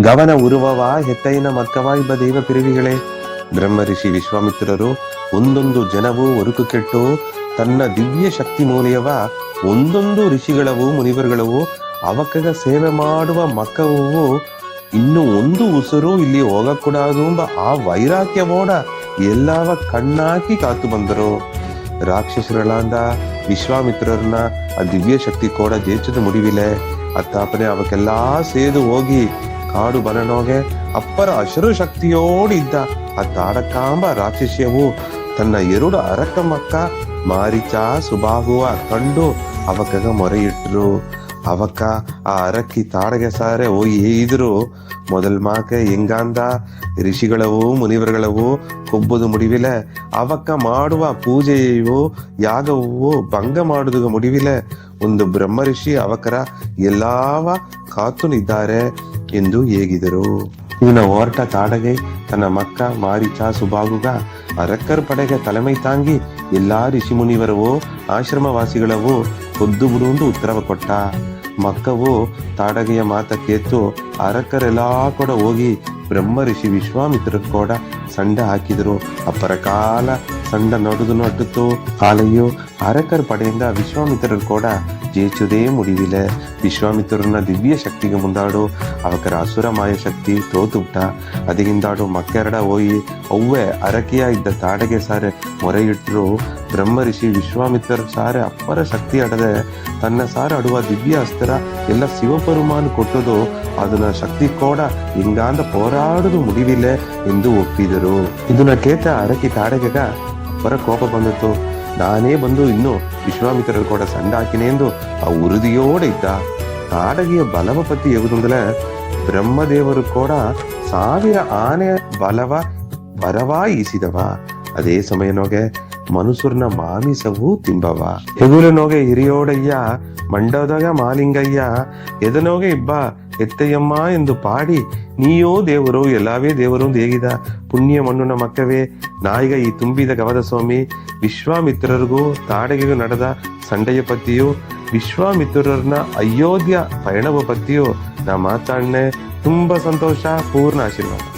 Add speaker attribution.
Speaker 1: ಗವನ ಉರುವವ, ಹೆತ್ತೈನ ಇಬ್ಬ ದೇವ ಬ್ರಹ್ಮ ಬ್ರಹ್ಮಋಷಿ ವಿಶ್ವಾಮಿತ್ರರು ಒಂದೊಂದು ಜನವು ಒರುಕು ಕೆಟ್ಟು ತನ್ನ ದಿವ್ಯ ಶಕ್ತಿ ಮೂಲೆಯವ, ಒಂದೊಂದು ಋಷಿಗಳವು ಮುನಿವರುಗಳವು ಅವಕದ ಸೇವೆ ಮಾಡುವ ಮಕ್ಕವು ಇನ್ನು ಒಂದು ಉಸಿರು ಇಲ್ಲಿ ಹೋಗಕೂಡದು ಎಂಬ ಆ ವೈರಾಗ್ಯವೋಡ ಎಲ್ಲಾವ ಕಣ್ಣಾಕಿ ಕಾತು ಬಂದರು. ರಾಕ್ಷಸರಳಾದ ವಿಶ್ವಾಮಿತ್ರರನ್ನ ಆ ದಿವ್ಯ ಶಕ್ತಿ ಕೂಡ ಜೇಚದ ಮುಡಿವಿಲೆ, ಅತ್ತಾಪನೆ ಅವಕ್ಕೆಲ್ಲಾ ಸೇದು ಹೋಗಿ ಕಾಡು ಬನನೋಗೆ ಅಪ್ಪರ ಅಶರು ಶಕ್ತಿಯೋಡಿದ್ದ ಆ ತಾಡಕಾಂಬ ರಾಕ್ಷಸ್ಯವು ತನ್ನ ಎರಡು ಅರಕ ಮಕ್ಕ ಮಾರಿಚ ಸುಬಾಹುವ ಕಂಡು ಅವಕಗೆ ಮೊರೆಯಿಟ್ರು. ಅವಕ್ಕ ಆ ಅರಕ್ಕಿ ತಾಡಗೆ ಸಾರೆ ಓ ಇದ್ರು ಮೊದಲ್ ಮಾಕೆ ಹೆಂಗಾಂದ? ಋಷಿಗಳವು ಮುನಿವರುಗಳವು ಕೊಬ್ಬುದು ಮುಡಿವಿಲೆ. ಅವಕ್ಕ ಮಾಡುವ ಪೂಜೆಯು ಯಾಗವು ಭಂಗ ಮಾಡುದು ಮುಡಿವಿಲೆ. ಒಂದು ಬ್ರಹ್ಮ ಋಷಿ ಅವಕರ ಎಲ್ಲಾವ ಕಾತುನಿದ್ದಾರೆ. ಎಂದು ಹೇಗಿದರು? ಇವನ ಹೊರಟ ತಾಡಗೆ ತನ್ನ ಮಕ್ಕ ಮಾರಿಚ ಸುಬಾಗುಗ ಅರಕ್ಕರ್ ಪಡೆಗೆ ತಲೆಮೈ ತಾಂಗಿ, ಎಲ್ಲಾ ಋಷಿಮುನಿವರವೋ, ಆಶ್ರಮವಾಸಿಗಳವು, ಹೊದ್ದು ಬಿಡುವುದು ಉತ್ತರವ ಕೊಟ್ಟ. ಮಕ್ಕವು, ತಾಡಗೆಯ ಮಾತ ಕೇತು ಅರಕ್ಕರೆಲ್ಲಾ ಕೂಡ ಹೋಗಿ, ಬ್ರಹ್ಮ ಋಷಿ ವಿಶ್ವಾಮಿತ್ರ ಕೂಡ ಸಂಡ ಹಾಕಿದರು. ಅಪ್ಪರ ಕಾಲ ಸಂಡ ನಡುದು ನಡುತ್ತು, ಕಾಲೆಯು ಅರಕರ್ ಪಡೆಯಿಂದ ವಿಶ್ವಾಮಿತ್ರರು ಕೂಡ ಜೇಚುದೇ ಮುಡಿವಿಲೆ ವಿಶ್ವಾಮಿತ್ರನ ದಿವ್ಯ ಶಕ್ತಿಗೆ ಮುಂದಾಡು ಅವಕರ ಅಸುರ ಮಾಯ ಶಕ್ತಿ ತೋತುಬಿಟ್ಟ ಅದಿಗಿಂದಾಡು ಮಕ್ಕೆರಡ ಹೋಯಿ ಅವ್ವೆ ಅರಕೆಯ ಇದ್ದ ತಾಡಗೆ ಸಾರೆ ಮೊರೆ ಇಟ್ಟರು ಬ್ರಹ್ಮ ಋಷಿ ವಿಶ್ವಾಮಿತ್ರ ಸಾರೆ ಅಪ್ಪರ ಶಕ್ತಿ ಅಡದೆ ತನ್ನ ಸಾರೆ ಅಡುವ ದಿವ್ಯ ಅಸ್ತ್ರ ಎಲ್ಲ ಶಿವಪರುಮಾನ್ ಕೊಟ್ಟದು ಅದನ್ನ ಶಕ್ತಿ ಕೋಡ ಹಿಂಗಾಂದ ಹೋರಾಡುದು ಮುಡಿವಿಲ್ಲ ಎಂದು ಒಪ್ಪಿದರು ಇದನ್ನ ಕೇತ ಅರಕಿ ತಾಡಗೆಗ ಅಪ್ಪರ ಕೋಪ ಬಂದಿತ್ತು ನಾನೇ ಬಂದು ಇನ್ನು ವಿಶ್ವಾಮಿತ್ರರು ಕೂಡ ಸಂಡ ಹಾಕಿನೆ ಎಂದು ಆ ಉರುದಿಯೋಡೆ ಇದ್ದ ಕಾಡಗಿಯ ಬಲವ ಪತ್ತಿ ಎಗುದಿಂದಲೇ ಬ್ರಹ್ಮದೇವರು ಕೂಡ ಸಾವಿರ ಆನೆ ಬಲವ ಬರವಾ ಈಸಿದವ ಅದೇ ಸಮಯನೋಗೆ ಮನುಸುರ್ನ ಮಾಮಿಸವು ತಿಂಬವ. ಹೆಗುಲನೋಗೆ ಹಿರಿಯೋಡಯ್ಯ, ಮಂಡೋದಾಗ ಮಾಲಿಂಗಯ್ಯ ಎದನೋಗೆ ಇಬ್ಬ ಎತ್ತಯ್ಯಮ್ಮ ಎಂದು ಪಾಡಿ, ನೀಯೋ ದೇವರು, ಎಲ್ಲಾವೇ ದೇವರು ದೇಗಿದ ಪುಣ್ಯ ಮಣ್ಣುನ ಮಕ್ಕವೇ ನಾಯಿಗ ಈ ತುಂಬಿದ ಗವದ ಸ್ವಾಮಿ, ವಿಶ್ವಾಮಿತ್ರರಿಗೂ ತಾಡಗಿಗೂ ನಡೆದ ಸಂಡೆಯ ಪತಿಯು, ವಿಶ್ವಾಮಿತ್ರರನ್ನ ಅಯೋಧ್ಯ ಪಯಣವ ಪತಿಯು. ನಾ ಮಾತಾಡ್ನೆ ತುಂಬಾ ಸಂತೋಷ, ಪೂರ್ಣ ಆಶೀರ್ವಾದ.